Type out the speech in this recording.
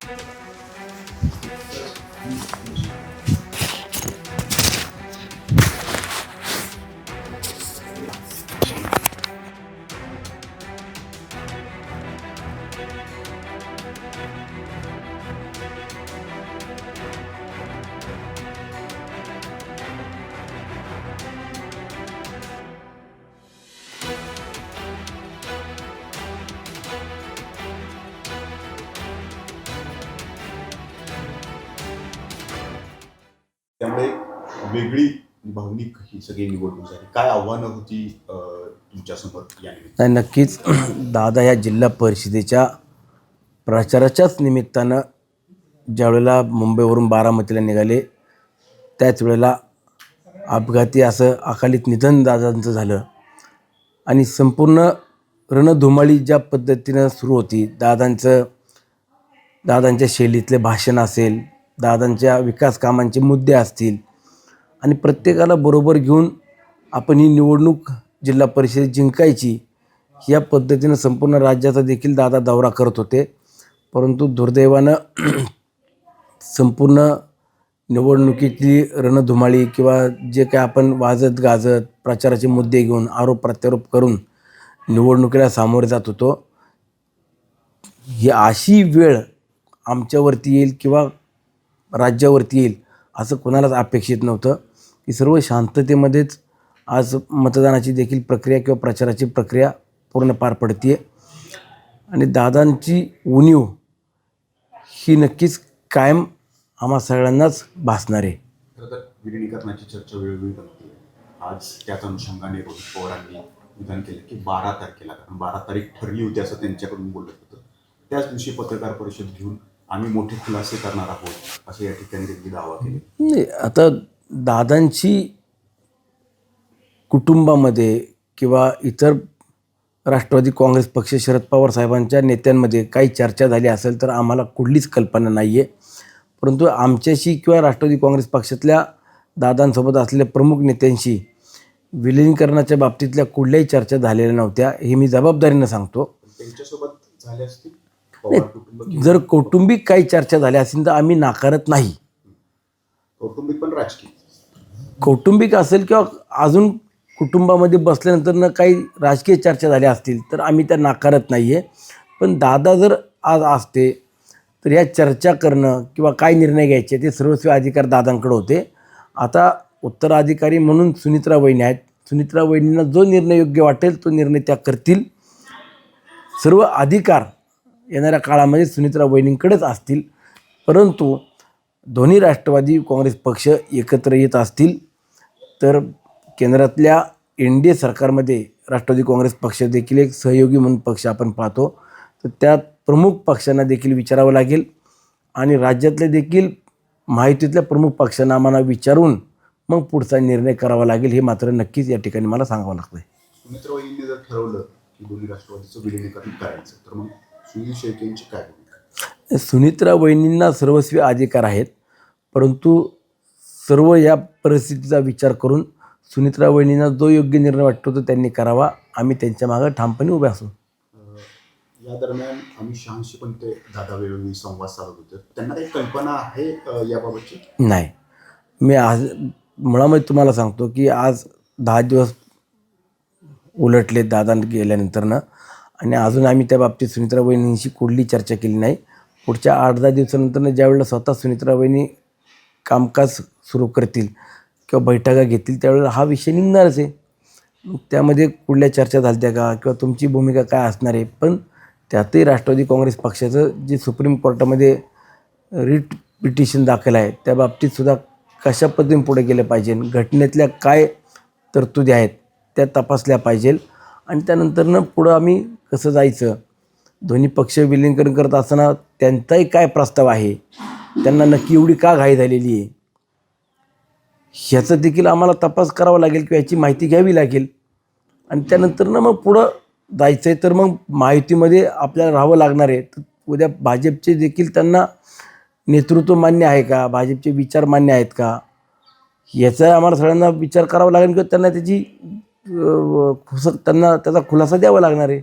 Thank त्यामुळे वेगळी भावनिक ही सगळी निवडणूक झाली. काय आव्हानं होती तुमच्यासमोर नाही नक्कीच. दादा या जिल्हा परिषदेच्या प्रचाराच्याच निमित्तानं ज्यावेळेला मुंबईवरून बारामतीला निघाले त्याच वेळेला अपघाती असं अकालीत निधन दादांचं झालं. आणि संपूर्ण रणधुमाळी ज्या पद्धतीनं सुरू होती दादांचं दादांच्या शैलीतले भाषण असेल दादांच्या विकास कामांचे मुद्दे असतील. आणि प्रत्येकाला बरोबर घेऊन आपण ही निवडणूक जिल्हा परिषद जिंकायची या पद्धतीनं संपूर्ण राज्याचा देखील दादा दौरा करत होते. परंतु दुर्दैवानं संपूर्ण निवडणुकीतली रणधुमाळी किंवा जे काय आपण वाजत गाजत प्रचाराचे मुद्दे घेऊन आरोप प्रत्यारोप करून निवडणुकीला सामोरे जात होतो ही अशी वेळ आमच्यावरती येईल किंवा राज्यावरती येईल असं कोणालाच अपेक्षित नव्हतं. की सर्व शांततेमध्येच आज मतदानाची देखील प्रक्रिया किंवा प्रचाराची प्रक्रिया पूर्ण पार पडते आणि दादांची उणीव ही नक्कीच कायम आम्हा सगळ्यांनाच भासणार. आहे खरं तर विलिनीकरणाची चर्चा वेळोवेळी आज त्याच अनुषंगाने रोहित पवारांनी विधान केलं की बारा तारखेला कारण बारा तारीख ठरली होती असं त्यांच्याकडून बोलत होतं. त्याच दिवशी पत्रकार परिषद घेऊन आम्ही मोठे खुलासे करणार आहोत असं या ठिकाणी त्यांनी दावा केले. नाही आता दादांची कुटुंबामध्ये किंवा इतर राष्ट्रवादी काँग्रेस पक्ष शरद पवार साहेबांच्या नेत्यांमध्ये काही चर्चा झाली असेल तर आम्हाला कुठलीच कल्पना नाही आहे परंतु आमच्याशी किंवा राष्ट्रवादी काँग्रेस पक्षातल्या दादांसोबत असलेल्या प्रमुख नेत्यांशी विलिनीकरणाच्या बाबतीतल्या कुठल्याही चर्चा झालेल्या नव्हत्या हे मी जबाबदारीनं सांगतो. त्यांच्यासोबत झाले असतील? जर कौटुंबिक काही चर्चा झाल्या असतील तर आम्ही नाकारत नाही. कौटुंबिक पण राजकीय. कौटुंबिक असेल किंवा अजून कुटुंबामध्ये बसल्यानंतर न काही राजकीय चर्चा झाल्या असतील तर आम्ही त्या नाकारत नाही आहे पण दादा जर आज असते तर या चर्चा करणं किंवा काय निर्णय घ्यायचे ते सर्वस्वी अधिकार दादांकडे होते. आता उत्तराधिकारी म्हणून सुनित्रा वहिनी आहेत. सुनित्रा वहिनींना जो निर्णय योग्य वाटेल तो निर्णय त्या करतील. सर्व अधिकार येणाऱ्या काळामध्ये सुनित्रा वहिनींकडेच असतील. परंतु दोन्ही राष्ट्रवादी काँग्रेस पक्ष एकत्र येत असतील तर केंद्रातल्या एन डी ए सरकारमध्ये राष्ट्रवादी काँग्रेस पक्ष देखील एक सहयोगी म्हणून पक्ष आपण पाहतो. तर त्यात प्रमुख पक्षांना देखील विचारावं लागेल आणि राज्यातले देखील माहितीतल्या प्रमुख पक्षांना आम्हाला विचारून मग पुढचा निर्णय करावा लागेल हे मात्र नक्कीच या ठिकाणी मला सांगावं लागतं सुमित्रा जर ठरवलं की दोन्ही राष्ट्रवादीचं विलिनीकरण करायचं तर मग शेळके यांची काय भूमिका सुनित्रा वहिनींना सर्वस्वी अधिकार आहेत परंतु सर्व या परिस्थितीचा विचार करून सुनित्रा वहिनींना जो योग्य निर्णय वाटतो तो त्यांनी करावा. आम्ही त्यांच्या मागं ठामपणे उभे असू. या दरम्यान अमित शहाशी पण ते दादा वेळोवेळी संवाद साधत होते. त्यांना काही कल्पना आहे याबाबतची? नाही. मी आज मुळामध्ये तुम्हाला सांगतो की आज दहा दिवस उलटले दादा गेल्यानंतरनं आणि अजून आम्ही त्या बाबतीत सुनित्रा वहिनींशी कुठली चर्चा केली नाही. पुढच्या आठ दहा दिवसानंतरनं ज्यावेळेला स्वतः सुनित्रा वहिनी कामकाज सुरू करतील किंवा बैठका घेतील त्यावेळेला हा विषय निघणारच आहे. मग त्यामध्ये कुठल्या चर्चा झाल्या का किंवा तुमची भूमिका काय असणार आहे? पण त्यातही राष्ट्रवादी काँग्रेस पक्षाचं जे सुप्रीम कोर्टामध्ये रिट पिटिशन दाखल आहे त्या बाबतीत सुद्धा कशा पद्धतीने पुढे गेलं पाहिजे? घटनेतल्या काय तरतुदी आहेत त्या तपासल्या पाहिजेल. आणि त्यानंतरनं पुढं आम्ही कसं जायचं? दोन्ही पक्ष विलीनीकरण करत असताना त्यांचाही काय प्रस्ताव आहे? त्यांना नक्की एवढी का घाई झालेली आहे? ह्याचा देखील आम्हाला तपास करावा लागेल किंवा याची माहिती घ्यावी लागेल. आणि त्यानंतरनं मग पुढं जायचं आहे तर मग माहितीमध्ये आपल्याला राहावं लागणार आहे. तर उद्या भाजपचे देखील त्यांना नेतृत्व मान्य आहे का? भाजपचे विचार मान्य आहेत का? याचा आम्हाला सगळ्यांना विचार करावा लागेल किंवा त्यांना त्याची खुस त्यांना त्याचा खुलासा द्यावा लागणार आहे.